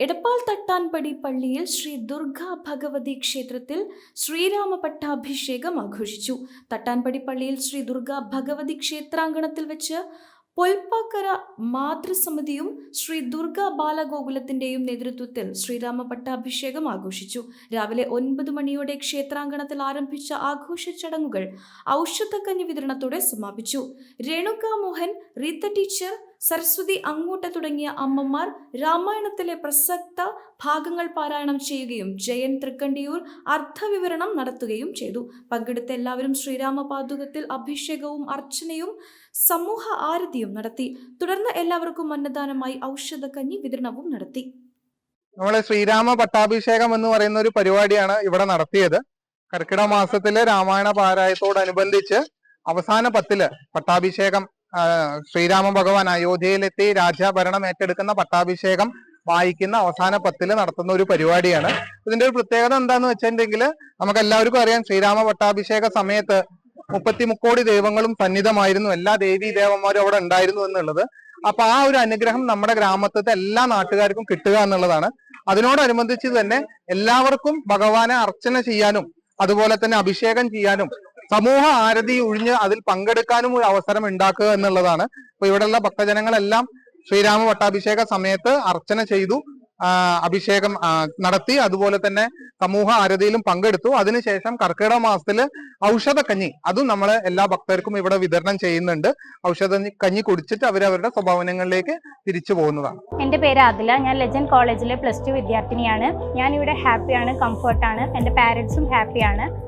എടപ്പാൾ തട്ടാൻപടി പള്ളിയിൽ ശ്രീ ദുർഗ ഭഗവതി ക്ഷേത്രത്തിൽ ശ്രീരാമ പട്ടാഭിഷേകം ആഘോഷിച്ചു. തട്ടാൻപടി പള്ളിയിൽ ശ്രീ ദുർഗ ഭഗവതി ക്ഷേത്രാങ്കണത്തിൽ വെച്ച് പൊൽപ്പാക്കര മാതൃസമിതിയും ശ്രീ ദുർഗ ബാലഗോകുലത്തിന്റെയും നേതൃത്വത്തിൽ ശ്രീരാമ പട്ടാഭിഷേകം ആഘോഷിച്ചു. രാവിലെ ഒൻപത് മണിയോടെ ക്ഷേത്രാങ്കണത്തിൽ ആരംഭിച്ച ആഘോഷ ചടങ്ങുകൾ ഔഷധക്കഞ്ഞി വിതരണത്തോടെ സമാപിച്ചു. രേണുക മോഹൻ റീത്ത ടീച്ചർ സരസ്വതി അങ്ങോട്ട് തുടങ്ങിയ അമ്മമാർ രാമായണത്തിലെ പ്രസക്ത ഭാഗങ്ങൾ പാരായണം ചെയ്യുകയും ജയൻ തൃക്കണ്ടിയൂർ അർത്ഥവിവരണം നടത്തുകയും ചെയ്തു. പങ്കെടുത്ത എല്ലാവരും ശ്രീരാമ പാതുകത്തിൽ അഭിഷേകവും അർച്ചനയും സമൂഹ ആരതിയും നടത്തി. തുടർന്ന് എല്ലാവർക്കും അന്നദാനമായി ഔഷധക്കഞ്ഞി വിതരണവും നടത്തി. നമ്മളെ ശ്രീരാമ പട്ടാഭിഷേകം എന്ന് പറയുന്ന ഒരു പരിപാടിയാണ് ഇവിടെ നടത്തിയത്. കർക്കിടക മാസത്തിലെ രാമായണ പാരായത്തോടനുബന്ധിച്ച് അവസാന പത്തിൽ പട്ടാഭിഷേകം ശ്രീരാമ ഭഗവാൻ അയോധ്യയിലെത്തി രാജ്യഭരണം ഏറ്റെടുക്കുന്ന പട്ടാഭിഷേകം വായിക്കുന്ന അവസാന പത്തിൽ നടത്തുന്ന ഒരു പരിപാടിയാണ്. ഇതിന്റെ ഒരു പ്രത്യേകത എന്താന്ന് വെച്ചിട്ടുണ്ടെങ്കിൽ നമുക്ക് എല്ലാവർക്കും അറിയാം ശ്രീരാമ പട്ടാഭിഷേക സമയത്ത് മുപ്പത്തി മുക്കോടി ദൈവങ്ങളും സന്നിധമായിരുന്നു. എല്ലാ ദേവീ ദേവന്മാരും അവിടെ ഉണ്ടായിരുന്നു എന്നുള്ളത്. അപ്പൊ ആ ഒരു അനുഗ്രഹം നമ്മുടെ ഗ്രാമത്തിലെ എല്ലാ നാട്ടുകാർക്കും കിട്ടുക എന്നുള്ളതാണ്. അതിനോടനുബന്ധിച്ച് തന്നെ എല്ലാവർക്കും ഭഗവാനെ അർച്ചന ചെയ്യാനും അതുപോലെ തന്നെ അഭിഷേകം ചെയ്യാനും സമൂഹ ആരതി ഒഴിഞ്ഞ് അതിൽ പങ്കെടുക്കാനും ഒരു അവസരം ഉണ്ടാക്കുക എന്നുള്ളതാണ്. അപ്പൊ ഇവിടെയുള്ള ഭക്തജനങ്ങളെല്ലാം ശ്രീരാമ പട്ടാഭിഷേക സമയത്ത് അർച്ചന ചെയ്തു അഭിഷേകം നടത്തി. അതുപോലെ തന്നെ സമൂഹ ആരതിയിലും പങ്കെടുത്തു. അതിനുശേഷം കർക്കിടക ഔഷധ ഔഷധക്കഞ്ഞി അതും നമ്മൾ എല്ലാ ഭക്തർക്കും ഇവിടെ വിതരണം ചെയ്യുന്നുണ്ട്. ഔഷധ കഞ്ഞി കുടിച്ചിട്ട് അവരവരുടെ സ്വഭാവനങ്ങളിലേക്ക് തിരിച്ചു പോകുന്നതാണ്. എന്റെ പേര് അതില ഞാൻ ലെജൻഡ് കോളേജിലെ പ്ലസ് ടു വിദ്യാർത്ഥിനിയാണ്. ഞാൻ ഇവിടെ ഹാപ്പിയാണ് കംഫർട്ടാണ്. എന്റെ പാരൻസും ഹാപ്പിയാണ്.